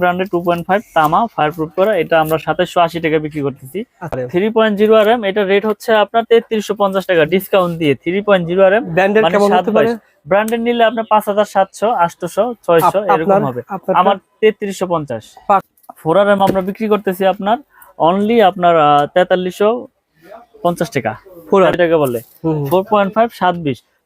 ব্র্যান্ডের two point five তামা fire proof করা এটা আমরা সাতাশশো আশি টাকা বিক্রি করতেছি। Three point zero R M এটা রেট হচ্ছে আপনার তেত্রিশশো পঞ্চাশ টাকা ডিসকাউন্ট দিয়ে three point zero R M ব্র্যান্ডের নিলে আপনার পাঁচ হাজার সাতশো আটশোশো ছয়শো এরকম হবে। আমার তেত্রিশশো পঞ্চাশ। ফোর আর এম আমরা বিক্রি করতেছি আপনার অনলি আপনার তেতাল্লিশশো পঞ্চাশ টাকা। ফোর টাকা বলে। ফোর পয়েন্ট ফাইভ সাত বিশ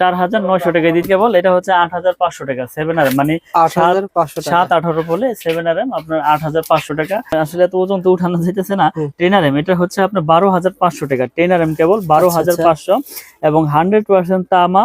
চার হাজার নয়শো টাকা দিতে কেবল এটা হচ্ছে আট হাজার পাঁচশো টাকা সেভেন আর মানে হাজার। সাত আঠারো বলে সেভেন আর এম আপনার আট হাজার পাঁচশো টাকা আসলে এত ওজন তো উঠানো যাইতেছে না। টেন আর এম এটা হচ্ছে আপনার বারো হাজার পাঁচশো টাকা টেন আর এম কেবল বারো আচ্ছা, হাজার আচ্ছা। পাঁচশো এবং হান্ড্রেড পার্সেন্ট তামা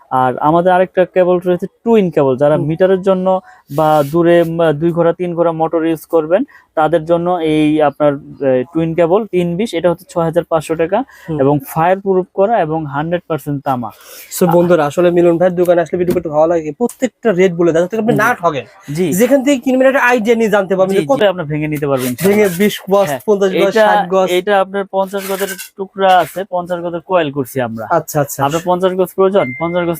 আর আমাদের আরেকটা কেবল রয়েছে টুইন কেবল যারা মিটারের জন্য বা দূরে দুই ঘোড়া তিন ঘোড়া মোটর ইউজ করবেন তাদের জন্য এই আপনার টুইন কেবল তিন বিশ এটা হচ্ছে ছয় হাজার পাঁচশো টাকা এবং ফায়ার প্রুফ করা এবং হান্ড্রেড পার্সেন্ট তামা। বন্ধুরা আসলে মিলন ভাইয়ের দোকানে আসলে ভিডিও করতে ভালো লাগে। প্রত্যেকটা রেট বলে দেয় আপনি না ঠকেন জি। যেখান থেকে কিনবেন একটা আইডিয়া নিয়ে জানতে পারবেন কত আপনি ভেঙে নিতে পারবেন ভেঙে বিশ গজ হ্যাঁ, পঞ্চাশ গজ এটা ষাট গজ। এটা আপনার পঞ্চাশ গজের টুকরা আছে পঞ্চাশ গজের কোয়েল করছি আমরা। আচ্ছা আচ্ছা। আপনার পঞ্চাশ গজ প্রয়োজন পঞ্চাশ গজ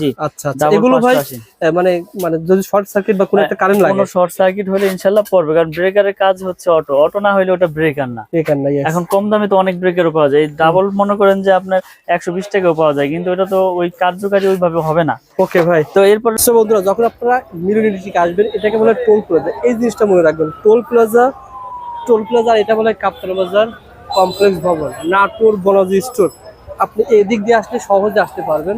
আচ্ছা আচ্ছা। ডাবল এগুলো ভাই মানে মানে যদি শর্ট সার্কিট বা কোনো একটা কারেন্ট লাগে। কোনো শর্ট সার্কিট হলে ইনশাল্লাহ পড়বে কারণ ব্রেকারের কাজ হচ্ছে অটো অটো না হলে ওটা ব্রেকার না। এখন কম দামে তো অনেক ব্রেকারও পাওয়া যায়। ডাবল মনে করেন যে আপনার একশো বিশ টাকাও পাওয়া যায় কিন্তু এটা তো ওই কার্যকারী ওইভাবে হবে না। ওকে ভাই। তো এরপর বন্ধুরা যখন আপনারা থেকে আসবেন এটাকে বলে টোল প্লাজা এই জিনিসটা মনে রাখবেন টোল প্লাজা টোল প্লাজা এটা বলে কাপ্তান বাজার কমপ্লেক্স ভবন নাটোর বনাজি স্টোর। আপনি এদিক দিয়ে আসলে সহজে আসতে পারবেন।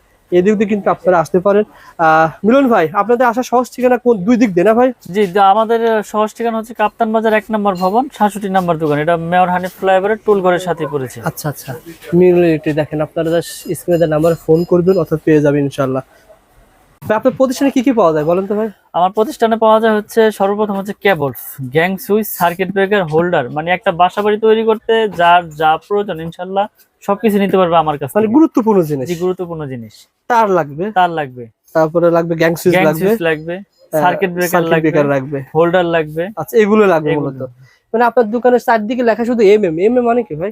এদিক দিয়ে কিন্তু আপনারা আসতে পারেন। মিলন ভাই আপনাদের আসা সহজ ঠিকানা কোন? দুই দিক দিয়ে না ভাই? জি আমাদের সহজ ঠিকানা হচ্ছে কাপ্তান বাজার এক নম্বর ভবন সাতষট্টি নম্বর দোকান। এটা মেয়র হানিফ ফ্লাইওভারের টুল ঘরের সাথে পড়েছে। আচ্ছা আচ্ছা। মিলন দেখেন আপনারা স্ক্রিনে নাম্বারে ফোন করবেন অথবা পেয়ে যাবেন ইনশাল্লাহ আপনার প্রতিষ্ঠানে কি কি পাওয়া যায় বলেন তো ভাই? আমার প্রতিষ্ঠানে পাওয়া যায় হচ্ছে সর্বপ্রথম হচ্ছে cables gang switch circuit breaker holder. মানে একটা বাসা বাড়ি তৈরি করতে যার যা প্রয়োজন ইনশাল্লাহ সবকিছু নিতে পারবে আমার কাছে মানে গুরুত্বপূর্ণ জিনিস। জি গুরুত্বপূর্ণ জিনিস। তার লাগবে। তার লাগবে। তারপরে লাগবে গ্যাং সুইচ লাগবে। লাগবে সার্কিট ব্রেকার লাগবে লাগবে। হোল্ডার লাগবে। আচ্ছা এগুলো লাগবে। মূলত। মানে আপনার দোকানের চারদিকে লেখা শুধু এম এম এম এম মানে কি ভাই?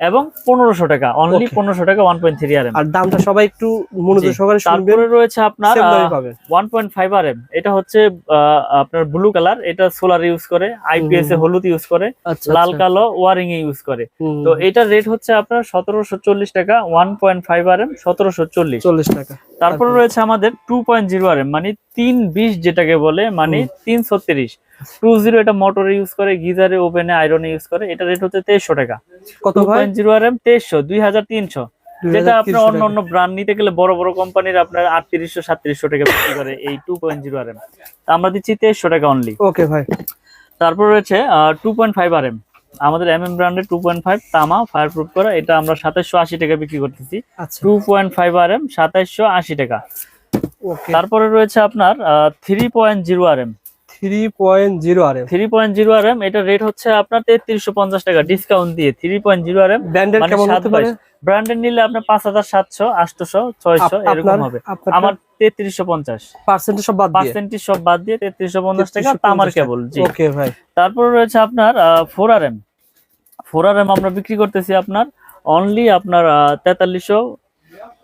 এবং পনেরোশো টাকা অনলি পনেরোশো টাকা one point three R M আর দামটা সবাই একটু মনোযোগ সহকারে তারপরে রয়েছে আপনার one point five R M এটা হচ্ছে আপনার ব্লু কালার এটা সোলার ইউজ করে আইপিএস এ হলুদ ইউজ করে আচ্ছা লাল কালো ওয়ারিং এ ইউজ করে। তো এটার রেট হচ্ছে আপনার সতেরোশো চল্লিশ টাকা one point five R M সতেরোশো চল্লিশ। চল্লিশ টাকা। তারপরে? রয়েছে আমাদের two point zero R M মানে তিন বিশ যেটাকে বলে মানে তিন ছত্রিশ টু জিরো এটা মোটরে ইউজ করে গিজারে ওভেনে আয়রনে ইউজ করে এটা রেট হচ্ছে তেইশশো টাকা। কত ভাই? জিরো আর এম তেইশশো দুই হাজার তিনশো। যেটা আপনার অন্য অন্য ব্র্যান্ড নিতে গেলে বড় বড় কোম্পানির আপনার আটত্রিশশো সাতত্রিশশো টাকা বিক্রি করে এই two point zero R M আমরা দিচ্ছি তেইশশো টাকা অনলি ওকে ভাই। তারপর রয়েছে two point five R M আমাদের এম এম ব্র্যান্ডের টু পয়েন্ট ফাইভ তামা ফায়ার প্রুফ করা। এটা আমরা সাতাইশশো আশি টাকা বিক্রি করতেছি। Two point five R M সাতাইশশো আশি টাকা। ওকে তারপরে রয়েছে আপনার three point zero R M three point zero R M three point zero R M এটা রেট হচ্ছে আপনার তেত্রিশশো পঞ্চাশ টাকা ডিসকাউন্ট দিয়ে three point zero R M ব্র্যান্ডের নিলে আপনার পাঁচ হাজার সাতশো আটশোশো ছয়শো এরকম হবে। আমার তেত্রিশশো পঞ্চাশ। পার্সেন্টেজ সব বাদ পার্সেন্টেজ সব বাদ দিয়ে তেত্রিশশো পঞ্চাশ টাকা 3350 তামার কেবল জি। ওকে ভাই। তারপর রয়েছে আপনার four R M four R M আমরা বিক্রি করতেছি আপনার অনলি আপনার তেতাল্লিশশো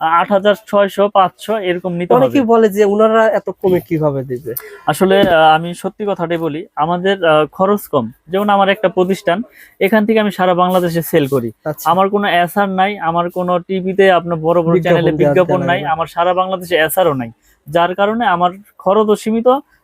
আট হাজার ছয়শো পাঁচশো এরকম নিতে হবে। অনেকেই বলে যে ওনারা এত কমে কীভাবে দিবে? আসলে আহ, আমি সত্যি কথাটাই বলি আমাদের খরচ কম। যেমন আমার একটা প্রতিষ্ঠান এখান থেকে আমি সারা বাংলাদেশে সেল করি। আচ্ছা। আমার কোনো এসআর নাই আমার কোনো টিভিতে আপনার বড় বড় বিজ্ঞাপন চ্যানেলে বিজ্ঞাপন নাই নাই। আমার সারা বাংলাদেশে এসআরও নাই। যার কারণে আমার খরচও সীমিত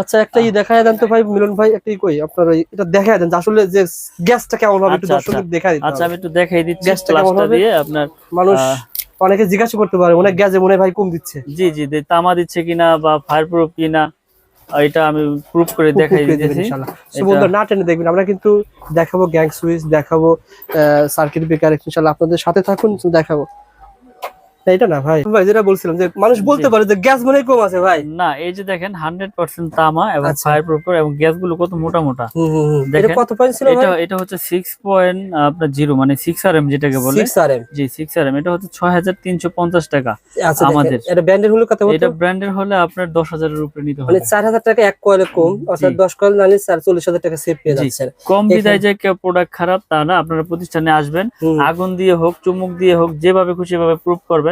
আচ্ছা একটা ই দেন তো ভাই মিলন ভাই একটা কই? আপনার এটা দেন আসলে যে গ্যাসটা কেমন হবে একটু আচ্ছা, দর্শকদের দেখা দিতে আচ্ছা আমি একটু দেখাই দিচ্ছি গ্যাসটা কেমন হবে? আপনার মানুষ অনেকে জিজ্ঞাসা করতে পারে অনেক গ্যাসে মনে ভাই কম দিচ্ছে। জি জি তামা দিচ্ছে কিনা বা ফায়ার প্রুফ কিনা এটা আমি প্রুফ করে দেখাই দিতেছি। ইনশাআল্লাহ। না টেনে দেখবেন আমরা কিন্তু দেখাবো গ্যাং সুইচ দেখাবো সার্কিট ব্রেকার ইনশাআল্লাহ আপনাদের সাথে থাকুন দেখাবো। এটা না ভাই। ভাই যেটা বলছিলাম যে মানুষ বলতে পারে যে গ্যাস মনে কম আছে ভাই। না এই যে দেখেন হান্ড্রেড পার্সেন্ট তামা এবং। ফায়ার প্রুফ এবং গ্যাসগুলো কত মোটা মোটা। হুম হুম হুম। এটা কত পয়েন্ট ছিল এটা এটা হচ্ছে সিক্স আপনার জিরো মানে সিক্স আর যেটাকে বলে। 6 RM জি সিক্স আর এটা হচ্ছে ছয় হাজার তিনশো পঞ্চাশ টাকা আমাদের আমাদের। এটা ব্র্যান্ডের হলো কত এটা ব্র্যান্ডের হলে আপনার দশ উপরে নিতে মানে হবে। 4000 টাকা এক কয়েলে কম অর্থাৎ। 10 কয়েল নিলে 44000 টাকা সেভ পেয়ে যাচ্ছেন। কম বিদায় যে প্রোডাক্ট খারাপ তা না আপনারা প্রতিষ্ঠানে আসবেন। আগুন দিয়ে হোক চুমুক দিয়ে হোক যেভাবে খুশি ভাবে প্রুফ করবেন।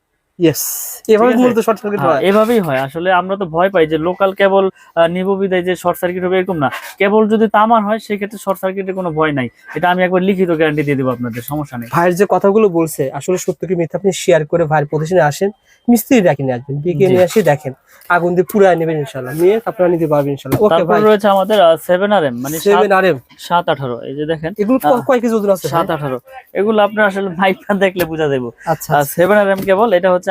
ইয়েস এভাবে মূলত শর্ট সার্কিট হ্যাঁ, হয়। এভাবেই হয়। আসলে আমরা তো ভয় পাই যে লোকাল কেবল নিব বিদায় যে শর্ট সার্কিট হবে এরকম না। কেবল যদি তামার হয় সেক্ষেত্রে শর্ট সার্কিটের কোনো ভয় নাই। এটা আমি একবার লিখিত গ্যারান্টি দিয়ে দেবো আপনাদের সমস্যা নেই। ভাইয়ের যে কথাগুলো বলছে আসলে সত্য কি মিথ্যা আপনি শেয়ার করে ভাইয়ের প্রতিষ্ঠানে আসেন মিস্ত্রি ডাকি নিয়ে আসবেন ডেকে নিয়ে আসি দেখেন। আগুন দিয়ে পুরাই নেবেন ইনশাল্লাহ নিয়ে আপনারা নিতে পারবেন ইনশাল্লাহ ওকে ভাই রয়েছে আমাদের সেভেন আর এম মানে সেভেন আর এম সাত আঠারো এই যে দেখেন। এগুলো কয় কেজি ওজন আছে এগুলো আপনার আসলে মাইকটা দেখলে বোঝা যাব আচ্ছা সেভেন আর এম কেবল এটা হচ্ছে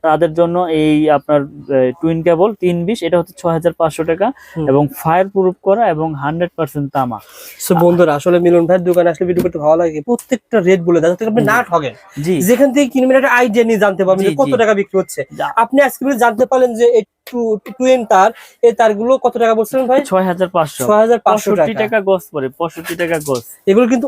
তাদের জন্য এই আপনার টুইন কেবল তিন বিশ এটা হচ্ছে ছয় হাজার পাঁচশো টাকা এবং ফায়ার প্রুফ করা এবং হান্ড্রেড পার্সেন্ট তামা। বন্ধুরা আসলে মিলন ভাইয়ের দোকানে আসলে ভিডিও করতে ভালো লাগে। প্রত্যেকটা রেট বলে দেয় আপনি না ঠকেন জি। যেখান থেকে কিনবেন একটা আইডিয়া নিয়ে জানতে পারবেন কত টাকা বিক্রি হচ্ছে। আপনি আজকে জানতে পারলেন যে টুয়েন তার এই তারগুলো কত টাকা বলছিলেন ভাই? ছয় হাজার পাঁচশো। ছয় হাজার পাঁচশো টাকা গজ পড়ে পঁয়ষট্টি টাকা গজ। এগুলো কিন্তু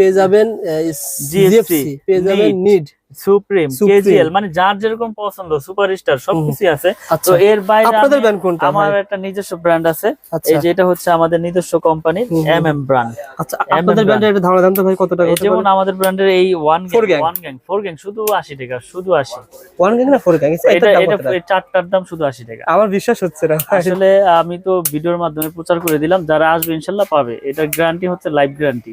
পেয়ে যাবেন জিএফসি পেয়ে যাবেন নিড সুপ্রিম কেজিএল মানে যার যেরকম পছন্দ সুপারস্টার সবকিছু আছে। তো আচ্ছা এর বাইরে আপনাদের কোনটা? আমার একটা নিজস্ব ব্র্যান্ড আছে। আচ্ছা। এই যে হচ্ছে আমাদের নিজস্ব ব্র্যান্ড আচ্ছা আপনাদের একটা ধারণা তো ভাই কত টাকা যেমন আমাদের ব্র্যান্ডের এই one gang one gang four gang শুধু আশি টাকা শুধু আশি। ওয়ান গ্যাং না ফোর গ্যাং এটা এটা এটা চারটার দাম শুধু আশি টাকা। আমার বিশ্বাস হচ্ছে না আসলে আমি তো ভিডিওর মাধ্যমে প্রচার করে দিলাম যারা আসবে ইনশাল্লাহ পাবে। এটা গ্যারান্টি হচ্ছে লাইফ গ্যারান্টি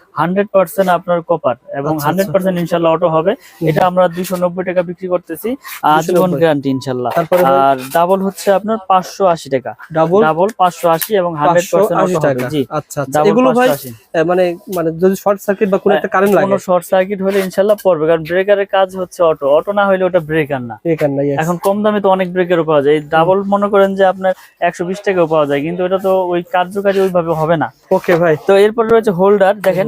হান্ড্রেড পার্সেন্ট আপনার কপার এবং আচ্ছা, হান্ড্রেড পার্সেন্ট ইনশাল্লাহ অটো হবে। এটা আমরা দুইশো নব্বই টাকা বিক্রি করতেছি আজীবন গ্যারান্টি ইনশাল্লাহ। আর ডাবল হচ্ছে আপনার পাঁচশো আশি টাকা। ডাবল ডাবল পাঁচশো আশি এবং হান্ড্রেড পার্সেন্ট 580 অটো হবে জি আচ্ছা আচ্ছা। এগুলো ভাই মানে মানে যদি শর্ট সার্কিট বা কোনো একটা কারেন্ট লাগে? কোনো শর্ট সার্কিট হলে ইনশাল্লাহ পড়বে কারণ ব্রেকারের কাজ হচ্ছে অটো অটো না হলে ওটা ব্রেকার না। এখান নাই এখন কম দামে তো অনেক ব্রেকারও পাওয়া যায়। ডাবল মনে করেন যে আপনার একশো বিশ টাকাও পাওয়া যায় কিন্তু এটা তো ওই কার্যকারী ওইভাবে হবে না। ওকে ভাই। তো এরপর রয়েছে হোল্ডার দেখেন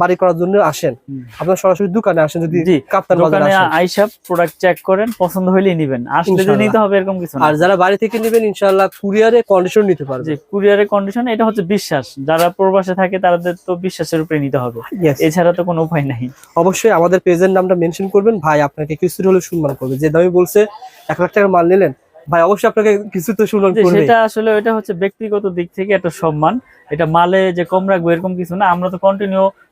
বাড়ি করার জন্য আসেন। আপনার সরাসরি দোকানে আসেন যদি কাপ্তান বাজারে দোকানে আসেন। আইসা প্রোডাক্ট চেক করেন পছন্দ হইলেই নিবেন। আসলে যে নিতে হবে এরকম কিছু না। আর যারা বাড়ি থেকে নেবেন ইনশাআল্লাহ কুরিয়ারে কন্ডিশন নিতে পারবে যে কুরিয়ারের কন্ডিশন এটা হচ্ছে বিশ্বাস। যারা প্রবাসে থাকে তাদের তো বিশ্বাসের উপরে নিতে হবে। এছাড়া তো কোনো উপায় নাই। অবশ্যই আমাদের পেজের নামটা মেনশন করবেন। ভাই আপনাকে কিছু হলে সম্মান করবে। যে দামি বলছে এক লাখ টাকার মাল নিলেন ভাই অবশ্যই আপনাকে কিছু তো করবে সেটা আসলে এটা হচ্ছে ব্যক্তিগত দিক থেকে একটা সম্মান। এটা মালে যে কম রাখব এরকম কিছু না। আমরা তো কন্টিনিউ